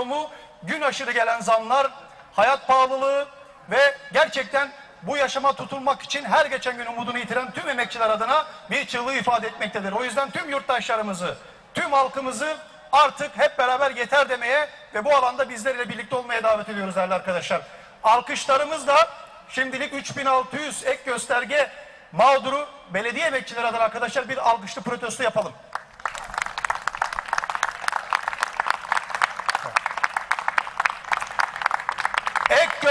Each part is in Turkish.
durumu, gün aşırı gelen zamlar, hayat pahalılığı ve gerçekten bu yaşama tutunmak için her geçen gün umudunu yitiren tüm emekçiler adına bir çığlığı ifade etmektedir. O yüzden tüm yurttaşlarımızı, tüm halkımızı artık hep beraber yeter demeye ve bu alanda bizlerle birlikte olmaya davet ediyoruz değerli arkadaşlar. Alkışlarımızla şimdilik 3600 ek gösterge mağduru belediye emekçileri adına arkadaşlar bir alkışlı protesto yapalım.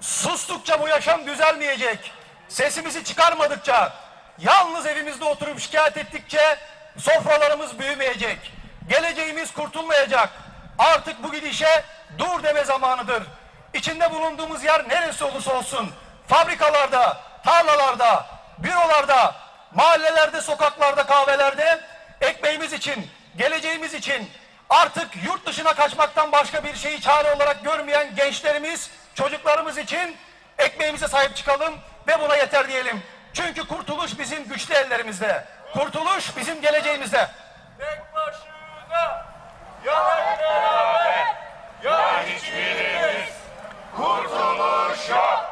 sustukça bu yaşam düzelmeyecek. Sesimizi çıkarmadıkça, yalnız evimizde oturup şikayet ettikçe sofralarımız büyümeyecek. Geleceğimiz kurtulmayacak. Artık bu gidişe dur deme zamanıdır. İçinde bulunduğumuz yer neresi olursa olsun, fabrikalarda, tarlalarda, bürolarda, mahallelerde, sokaklarda, kahvelerde ekmeğimiz için, geleceğimiz için artık yurt dışına kaçmaktan başka bir şeyi çare olarak görmeyen gençlerimiz, çocuklarımız için ekmeğimize sahip çıkalım ve buna yeter diyelim. Çünkü kurtuluş bizim güçlü ellerimizde. Kurtuluş bizim geleceğimizde. Tek başına ya hep beraber ya hiçbirimiz kurtuluş yok.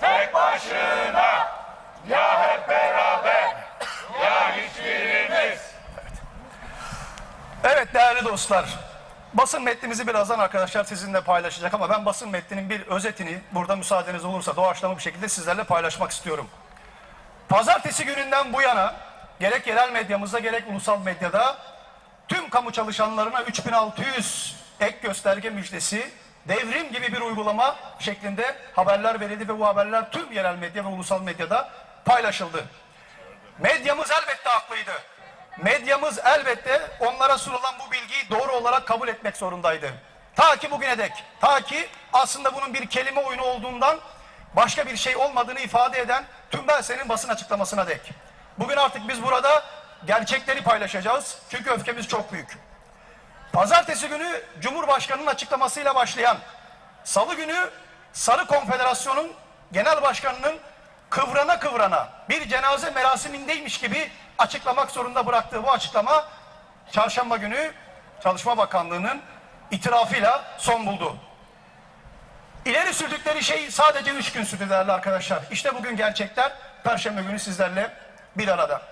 Tek başına ya hep beraber ya hiçbirimiz. Evet değerli dostlar. Basın metnimizi birazdan arkadaşlar sizinle paylaşacak ama ben basın metninin bir özetini burada müsaadeniz olursa doğaçlama bir şekilde sizlerle paylaşmak istiyorum. Pazartesi gününden bu yana gerek yerel medyamızda gerek ulusal medyada tüm kamu çalışanlarına 3600 ek gösterge müjdesi devrim gibi bir uygulama şeklinde haberler verildi ve bu haberler tüm yerel medya ve ulusal medyada paylaşıldı. Medyamız elbette haklıydı. Medyamız elbette onlara sunulan bu bilgiyi doğru olarak kabul etmek zorundaydı. Ta ki bugüne dek, ta ki aslında bunun bir kelime oyunu olduğundan başka bir şey olmadığını ifade eden tüm senin basın açıklamasına dek. Bugün artık biz burada gerçekleri paylaşacağız. Çünkü öfkemiz çok büyük. Pazartesi günü Cumhurbaşkanı'nın açıklamasıyla başlayan, Salı günü Sarı Konfederasyon'un Genel Başkanı'nın kıvrana kıvrana bir cenaze merasimindeymiş gibi açıklamak zorunda bıraktığı bu açıklama Çarşamba günü Çalışma Bakanlığı'nın itirafıyla son buldu. İleri sürdükleri şey sadece üç gün sürdü değerli arkadaşlar. İşte bugün gerçekler Perşembe günü sizlerle bir arada.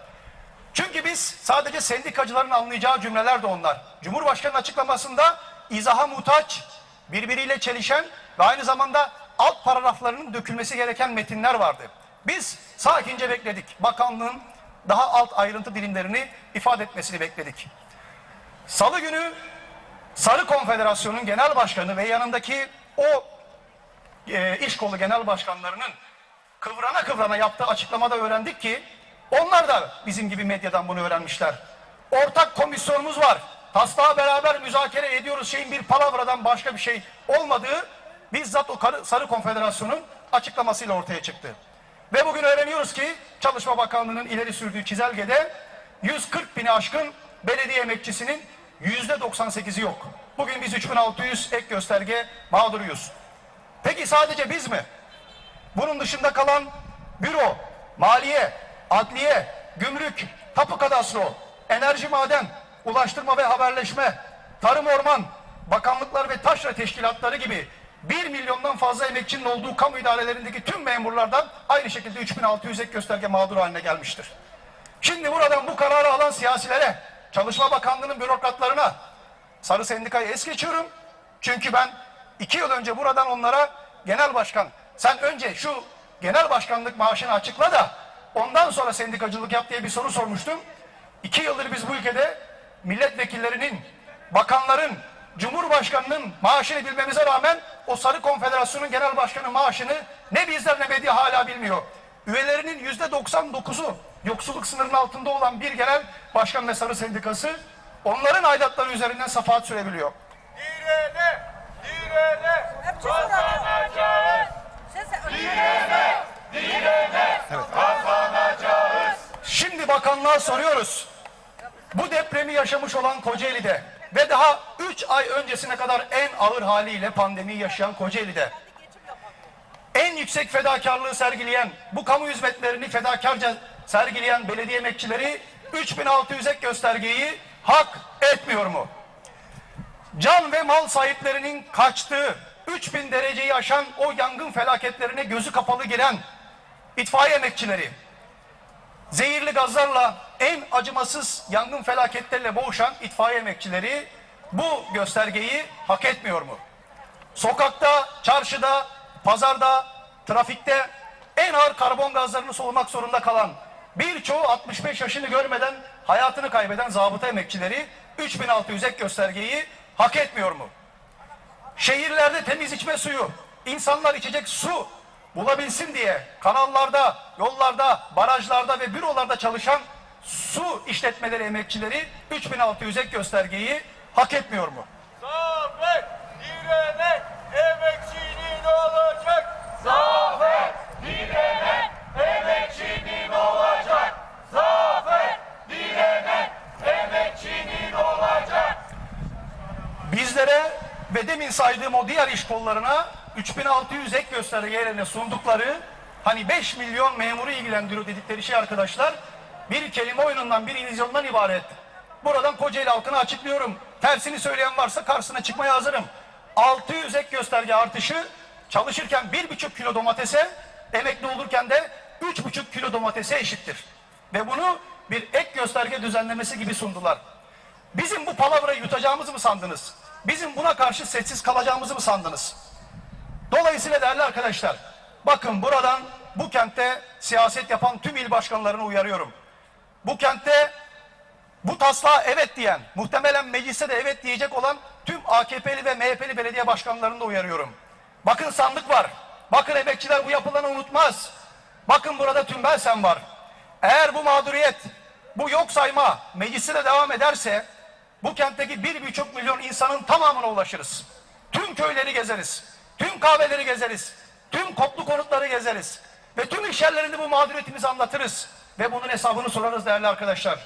Çünkü biz sadece sendikacıların anlayacağı cümleler de onlar. Cumhurbaşkanı'nın açıklamasında izaha muhtaç, birbiriyle çelişen ve aynı zamanda alt paragraflarının dökülmesi gereken metinler vardı. Biz sakince bekledik. Bakanlığın daha alt ayrıntı dilimlerini ifade etmesini bekledik. Salı günü Sarı Konfederasyonu'nun genel başkanı ve yanındaki o e, iş kolu genel başkanlarının kıvrana kıvrana yaptığı açıklamada öğrendik ki onlar da bizim gibi medyadan bunu öğrenmişler. Ortak komisyonumuz var. Taslağı beraber müzakere ediyoruz şeyin bir palavradan başka bir şey olmadığı bizzat o Sarı Konfederasyonu'nun açıklamasıyla ortaya çıktı. Ve bugün öğreniyoruz ki Çalışma Bakanlığı'nın ileri sürdüğü çizelgede 140 bini aşkın belediye emekçisinin yüzde 98'i yok. Bugün biz 3600 ek gösterge mağduruyuz. Peki sadece biz mi? Bunun dışında kalan büro, maliye, adliye, gümrük, tapu kadastro, enerji maden, ulaştırma ve haberleşme, tarım orman, bakanlıklar ve taşra teşkilatları gibi 1 milyondan fazla emekçinin olduğu kamu idarelerindeki tüm memurlardan aynı şekilde 3600 ek gösterge mağdur haline gelmiştir. Şimdi buradan bu kararı alan siyasilere, Çalışma Bakanlığı'nın bürokratlarına, Sarı Sendika'yı es geçiyorum. Çünkü ben iki yıl önce buradan onlara genel başkan sen önce şu genel başkanlık maaşını açıkla da ondan sonra sendikacılık yap diye bir soru sormuştum. İki yıldır biz bu ülkede milletvekillerinin, bakanların, cumhurbaşkanının maaşını bilmemize rağmen o Sarı Konfederasyon'un genel başkanı maaşını ne bizler ne medya hala bilmiyor. Üyelerinin yüzde 99'u yoksulluk sınırının altında olan bir genel başkan ve sarı sendikası onların aidatları üzerinden safahat sürebiliyor. Direne, direne, kazanacağız. Direne, direne, kazanacağız. Şimdi bakanlığa soruyoruz. Bu depremi yaşamış olan Kocaeli'de ve daha 3 ay öncesine kadar en ağır haliyle pandemiyi yaşayan Kocaeli'de en yüksek fedakarlığı sergileyen, bu kamu hizmetlerini fedakarca sergileyen belediye emekçileri 3600 ek göstergeyi hak etmiyor mu? Can ve mal sahiplerinin kaçtığı 3000 dereceyi aşan o yangın felaketlerine gözü kapalı giren itfaiye emekçileri, zehirli gazlarla en acımasız yangın felaketleriyle boğuşan itfaiye emekçileri bu göstergeyi hak etmiyor mu? Sokakta, çarşıda, pazarda, trafikte en ağır karbon gazlarını solumak zorunda kalan birçoğu 65 yaşını görmeden hayatını kaybeden zabıta emekçileri 3600 ek göstergeyi hak etmiyor mu? Şehirlerde temiz içme suyu, insanlar içecek su bulabilsin diye kanallarda, yollarda, barajlarda ve bürolarda çalışan su işletmeleri emekçileri 3600 ek göstergeyi hak etmiyor mu? Zafer direnen emekçinin olacak. Zafer direnen emekçinin olacak. Zafer direnen emekçinin olacak. bizlere ve demin saydığım o diğer iş kollarına 3600 ek göstergelerine sundukları hani 5 milyon memuru ilgilendiriyor dedikleri şey arkadaşlar bir kelime oyunundan bir illüzyondan ibaret. Buradan Kocaeli halkına açıklıyorum. Tersini söyleyen varsa karşısına çıkmaya hazırım. 600 ek gösterge artışı çalışırken 1,5 kilo domatese emekli olurken de 3,5 kilo domatese eşittir. Ve bunu bir ek gösterge düzenlemesi gibi sundular. Bizim bu palavrayı yutacağımızı mı sandınız? Bizim buna karşı sessiz kalacağımızı mı sandınız? Dolayısıyla değerli arkadaşlar, bakın buradan bu kentte siyaset yapan tüm il başkanlarını uyarıyorum. Bu kentte bu taslağa evet diyen, muhtemelen mecliste de evet diyecek olan tüm AKP'li ve MHP'li belediye başkanlarını da uyarıyorum. Bakın sandık var. Bakın emekçiler bu yapılanı unutmaz. Bakın burada tümbel sen var. Eğer bu mağduriyet, bu yok sayma mecliste de devam ederse bu kentteki bir buçuk milyon insanın tamamına ulaşırız. Tüm köyleri gezeriz. Tüm kahveleri gezeriz. Tüm koplu konutları gezeriz. Ve tüm iş yerlerinde bu mağduriyetimizi anlatırız. Ve bunun hesabını sorarız değerli arkadaşlar.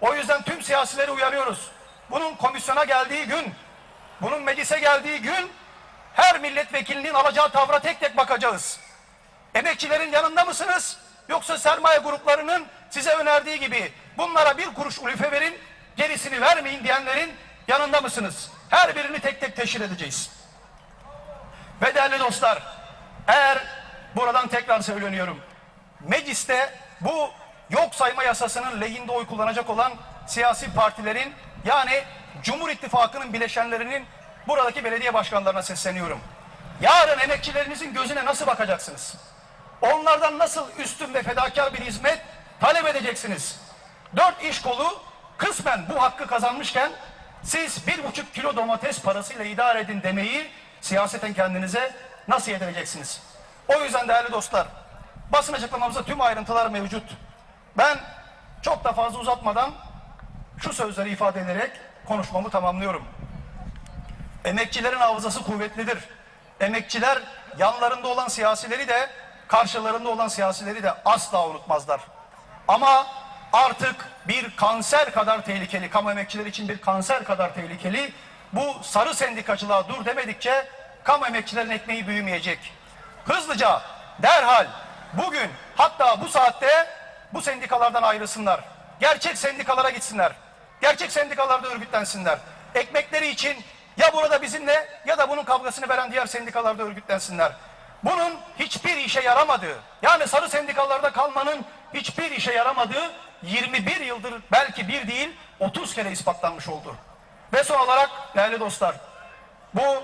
O yüzden tüm siyasileri uyarıyoruz. Bunun komisyona geldiği gün, bunun meclise geldiği gün her milletvekilinin alacağı tavra tek tek bakacağız. Emekçilerin yanında mısınız? Yoksa sermaye gruplarının size önerdiği gibi bunlara bir kuruş ulife verin, gerisini vermeyin diyenlerin yanında mısınız? Her birini tek tek teşhir edeceğiz. Ve değerli dostlar, eğer buradan tekrar söyleniyorum, mecliste bu yok sayma yasasının lehinde oy kullanacak olan siyasi partilerin yani Cumhur İttifakı'nın bileşenlerinin buradaki belediye başkanlarına sesleniyorum. Yarın emekçilerinizin gözüne nasıl bakacaksınız? Onlardan nasıl üstün ve fedakar bir hizmet talep edeceksiniz? Dört iş kolu kısmen bu hakkı kazanmışken siz bir buçuk kilo domates parasıyla idare edin demeyi siyaseten kendinize nasıl yedireceksiniz? O yüzden değerli dostlar basın açıklamamızda tüm ayrıntılar mevcut. Ben çok da fazla uzatmadan şu sözleri ifade ederek konuşmamı tamamlıyorum. Emekçilerin hafızası kuvvetlidir. Emekçiler yanlarında olan siyasileri de karşılarında olan siyasileri de asla unutmazlar. Ama artık bir kanser kadar tehlikeli, kamu emekçileri için bir kanser kadar tehlikeli bu sarı sendikacılığa dur demedikçe kamu emekçilerin ekmeği büyümeyecek. Hızlıca, derhal, bugün hatta bu saatte bu sendikalardan ayrılsınlar. Gerçek sendikalara gitsinler. Gerçek sendikalarda örgütlensinler. Ekmekleri için ya burada bizimle ya da bunun kavgasını veren diğer sendikalarda örgütlensinler. Bunun hiçbir işe yaramadığı, yani sarı sendikalarda kalmanın hiçbir işe yaramadığı 21 yıldır belki bir değil 30 kere ispatlanmış oldu. Ve son olarak değerli dostlar, bu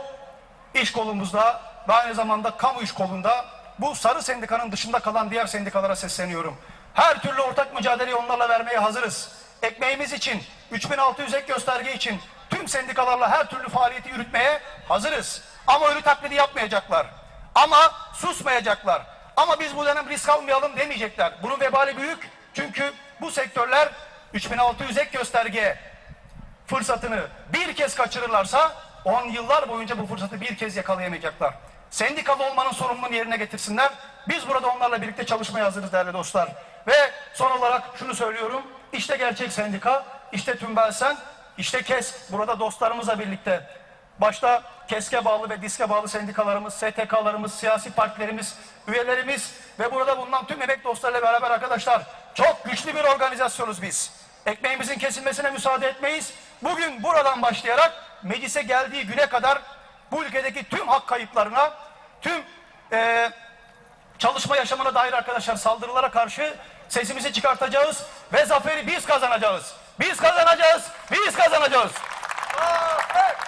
iş kolumuzda ve aynı zamanda kamu iş kolunda bu sarı sendikanın dışında kalan diğer sendikalara sesleniyorum. Her türlü ortak mücadeleyi onlarla vermeye hazırız. Ekmeğimiz için, 3600 ek gösterge için tüm sendikalarla her türlü faaliyeti yürütmeye hazırız. Ama ölü taklidi yapmayacaklar. Ama susmayacaklar. Ama biz bu dönem risk almayalım demeyecekler. Bunun vebali büyük. Çünkü bu sektörler 3600 ek gösterge fırsatını bir kez kaçırırlarsa 10 yıllar boyunca bu fırsatı bir kez yakalayamayacaklar. Sendikalı olmanın sorumluluğunu yerine getirsinler. Biz burada onlarla birlikte çalışmaya hazırız değerli dostlar. Ve son olarak şunu söylüyorum. İşte gerçek sendika, işte Tümbelsen, işte KES. Burada dostlarımızla birlikte başta KESK'e bağlı ve DİSK'e bağlı sendikalarımız, STK'larımız, siyasi partilerimiz, üyelerimiz ve burada bulunan tüm emek dostlarıyla beraber arkadaşlar çok güçlü bir organizasyonuz biz. Ekmeğimizin kesilmesine müsaade etmeyiz. Bugün buradan başlayarak meclise geldiği güne kadar bu ülkedeki tüm hak kayıplarına, tüm eee çalışma yaşamına dair arkadaşlar saldırılara karşı sesimizi çıkartacağız ve zaferi biz kazanacağız. Biz kazanacağız, biz kazanacağız. Zafer!